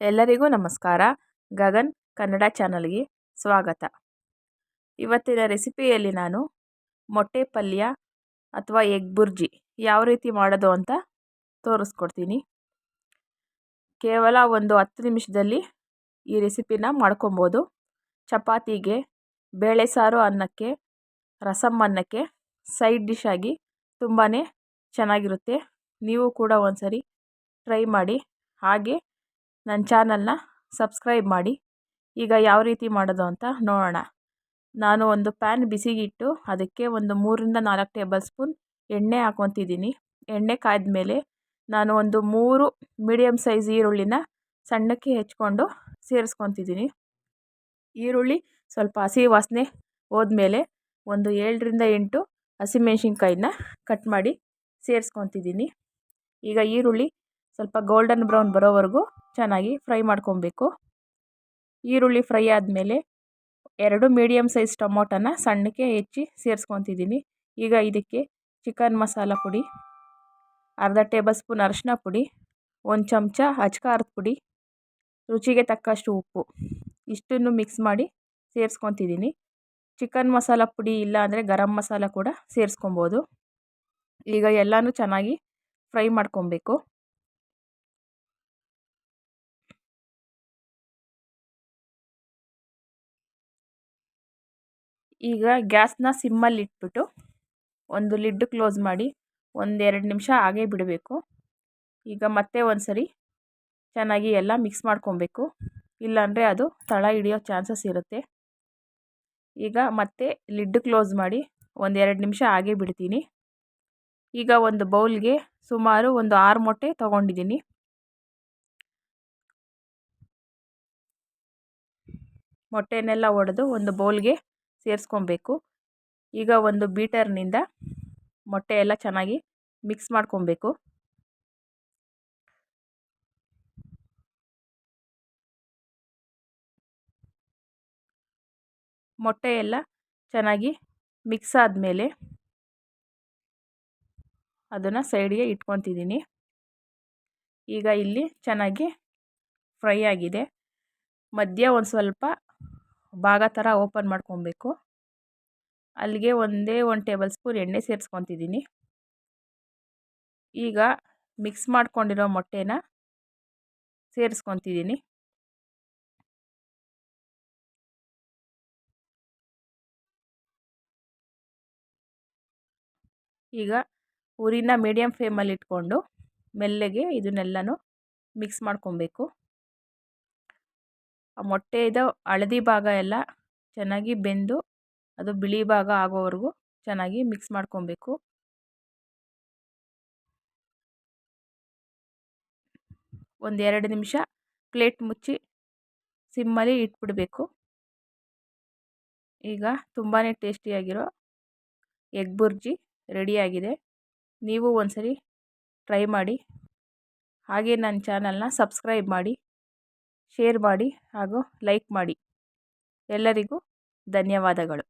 ಎಲ್ಲರಿಗೂ ನಮಸ್ಕಾರ. ಗಗನ್ ಕನ್ನಡ ಚಾನಲ್ಗೆ ಸ್ವಾಗತ. ಇವತ್ತಿನ ರೆಸಿಪಿಯಲ್ಲಿ ನಾನು ಮೊಟ್ಟೆ ಪಲ್ಯ ಅಥವಾ ಎಗ್ ಬುರ್ಜಿ ಯಾವ ರೀತಿ ಮಾಡೋದು ಅಂತ ತೋರಿಸ್ಕೊಡ್ತೀನಿ. ಕೇವಲ ಒಂದು ಹತ್ತು ನಿಮಿಷದಲ್ಲಿ ಈ ರೆಸಿಪಿನ ಮಾಡ್ಕೊಬೋದು. ಚಪಾತಿಗೆ ಬೇಳೆ ಸಾರು ಅನ್ನಕ್ಕೆ ರಸಮ್ ಅನ್ನಕ್ಕೆ ಸೈಡ್ ಡಿಶ್ ಆಗಿ ತುಂಬಾ ಚೆನ್ನಾಗಿರುತ್ತೆ. ನೀವು ಕೂಡ ಒಂದ್ಸರಿ ಟ್ರೈ ಮಾಡಿ. ಹಾಗೆ ನನ್ನ ಚಾನಲ್ನ ಸಬ್ಸ್ಕ್ರೈಬ್ ಮಾಡಿ. ಈಗ ಯಾವ ರೀತಿ ಮಾಡೋದು ಅಂತ ನೋಡೋಣ. ನಾನು ಒಂದು ಪ್ಯಾನ್ ಬಿಸಿಗಿಟ್ಟು ಅದಕ್ಕೆ ಒಂದು ಮೂರರಿಂದ ನಾಲ್ಕು ಟೇಬಲ್ ಸ್ಪೂನ್ ಎಣ್ಣೆ ಹಾಕ್ಕೊತಿದ್ದೀನಿ ಎಣ್ಣೆ ಕಾಯ್ದ ಮೇಲೆ ನಾನು ಒಂದು ಮೂರು ಮೀಡಿಯಮ್ ಸೈಜ್ ಈರುಳ್ಳಿನ ಸಣ್ಣಕ್ಕೆ ಹೆಚ್ಕೊಂಡು ಸೇರಿಸ್ಕೊತಿದ್ದೀನಿ. ಈರುಳ್ಳಿ ಸ್ವಲ್ಪ ಹಸಿ ವಾಸನೆ ಹೋದ್ಮೇಲೆ ಒಂದು ಏಳರಿಂದ ಎಂಟು ಹಸಿಮೆಣ್ಸಿನ್ಕಾಯಿನ ಕಟ್ ಮಾಡಿ ಸೇರಿಸ್ಕೊತಿದ್ದೀನಿ. ಈಗ ಈರುಳ್ಳಿ ಸ್ವಲ್ಪ ಗೋಲ್ಡನ್ ಬ್ರೌನ್ ಬರೋವರೆಗೂ ಚೆನ್ನಾಗಿ ಫ್ರೈ ಮಾಡ್ಕೊಬೇಕು. ಈರುಳ್ಳಿ ಫ್ರೈ ಆದಮೇಲೆ ಎರಡು ಮೀಡಿಯಮ್ ಸೈಜ್ ಟೊಮೊಟೊನ ಸಣ್ಣಕ್ಕೆ ಹೆಚ್ಚಿ ಸೇರಿಸ್ಕೊತಿದ್ದೀನಿ ಈಗ ಇದಕ್ಕೆ ಚಿಕನ್ ಮಸಾಲ ಪುಡಿ, ಅರ್ಧ ಟೇಬಲ್ ಸ್ಪೂನ್ ಅರಶಿನ ಪುಡಿ, ಒಂದು ಚಮಚ ಅಚ್ಕಾರದ ಪುಡಿ, ರುಚಿಗೆ ತಕ್ಕಷ್ಟು ಉಪ್ಪು, ಇಷ್ಟನ್ನು ಮಿಕ್ಸ್ ಮಾಡಿ ಸೇರಿಸ್ಕೊತಿದ್ದೀನಿ ಚಿಕನ್ ಮಸಾಲ ಪುಡಿ ಇಲ್ಲ ಅಂದರೆ ಗರಂ ಮಸಾಲ ಕೂಡ ಸೇರಿಸ್ಕೊಬೋದು. ಈಗ ಎಲ್ಲನೂ ಚೆನ್ನಾಗಿ ಫ್ರೈ ಮಾಡ್ಕೊಬೇಕು. ಈಗ ಗ್ಯಾಸ್ನ ಸಿಮ್ಮಲ್ಲಿ ಇಟ್ಬಿಟ್ಟು ಒಂದು ಲಿಡ್ ಕ್ಲೋಸ್ ಮಾಡಿ ಒಂದೆರಡು ನಿಮಿಷ ಹಾಗೇ ಬಿಡಬೇಕು. ಈಗ ಮತ್ತೆ ಒಂದು ಸರಿ ಚೆನ್ನಾಗಿ ಎಲ್ಲ ಮಿಕ್ಸ್ ಮಾಡ್ಕೊಬೇಕು. ಇಲ್ಲಾಂದರೆ ಅದು ತಳ ಹಿಡಿಯೋ ಚಾನ್ಸಸ್ ಇರುತ್ತೆ. ಈಗ ಮತ್ತೆ ಲಿಡ್ ಕ್ಲೋಸ್ ಮಾಡಿ ಒಂದೆರಡು ನಿಮಿಷ ಹಾಗೆ ಬಿಡ್ತೀನಿ. ಈಗ ಒಂದು ಬೌಲ್ಗೆ ಸುಮಾರು ಒಂದು ಆರು ಮೊಟ್ಟೆ ತೊಗೊಂಡಿದ್ದೀನಿ. ಮೊಟ್ಟೆನೆಲ್ಲ ಒಡೆದು ಒಂದು ಬೌಲ್ಗೆ ಸೇರಿಸ್ಕೊಬೇಕು. ಈಗ ಒಂದು ಬೀಟರ್ನಿಂದ ಮೊಟ್ಟೆ ಎಲ್ಲ ಚೆನ್ನಾಗಿ ಮಿಕ್ಸ್ ಮಾಡ್ಕೊಬೇಕು. ಮೊಟ್ಟೆ ಎಲ್ಲ ಚೆನ್ನಾಗಿ ಮಿಕ್ಸ್ ಆದಮೇಲೆ ಅದನ್ನು ಸೈಡಿಗೆ ಇಟ್ಕೊತಿದ್ದೀನಿ ಈಗ ಇಲ್ಲಿ ಚೆನ್ನಾಗಿ ಫ್ರೈ ಆಗಿದೆ. ಮಧ್ಯ ಒಂದು ಸ್ವಲ್ಪ ಭಾಗ ಥರ ಓಪನ್ ಮಾಡ್ಕೊಬೇಕು. ಅಲ್ಲಿಗೆ ಒಂದೇ ಒಂದು ಟೇಬಲ್ ಸ್ಪೂನ್ ಎಣ್ಣೆ ಸೇರಿಸ್ಕೊತಿದ್ದೀನಿ ಈಗ ಮಿಕ್ಸ್ ಮಾಡ್ಕೊಂಡಿರೋ ಮೊಟ್ಟೆನ ಸೇರಿಸ್ಕೊತಿದ್ದೀನಿ ಈಗ ಉರಿನ ಮೀಡಿಯಮ್ ಫ್ಲೇಮಲ್ಲಿ ಇಟ್ಕೊಂಡು ಮೆಲ್ಲಗೆ ಇದನ್ನೆಲ್ಲನೂ ಮಿಕ್ಸ್ ಮಾಡ್ಕೊಬೇಕು. ಮೊಟ್ಟೆದು ಹಳದಿ ಭಾಗ ಎಲ್ಲ ಚೆನ್ನಾಗಿ ಬೆಂದು, ಅದು ಬಿಳಿ ಭಾಗ ಆಗೋವರೆಗೂ ಚೆನ್ನಾಗಿ ಮಿಕ್ಸ್ ಮಾಡ್ಕೊಬೇಕು. ಒಂದೆರಡು ನಿಮಿಷ ಪ್ಲೇಟ್ ಮುಚ್ಚಿ ಸಿಮ್ಮಲ್ಲಿ ಇಟ್ಬಿಡಬೇಕು. ಈಗ ತುಂಬಾ ಟೇಸ್ಟಿಯಾಗಿರೋ ಎಗ್ ಬುರ್ಜಿ ರೆಡಿಯಾಗಿದೆ ನೀವು ಒಂದ್ಸರಿ ಟ್ರೈ ಮಾಡಿ. ಹಾಗೆ ನನ್ನ ಚಾನಲ್ನ ಸಬ್ಸ್ಕ್ರೈಬ್ ಮಾಡಿ. ಶೇರ್ ಮಾಡಿ ಹಾಗೂ ಲೈಕ್ ಮಾಡಿ. ಎಲ್ಲರಿಗೂ ಧನ್ಯವಾದಗಳು.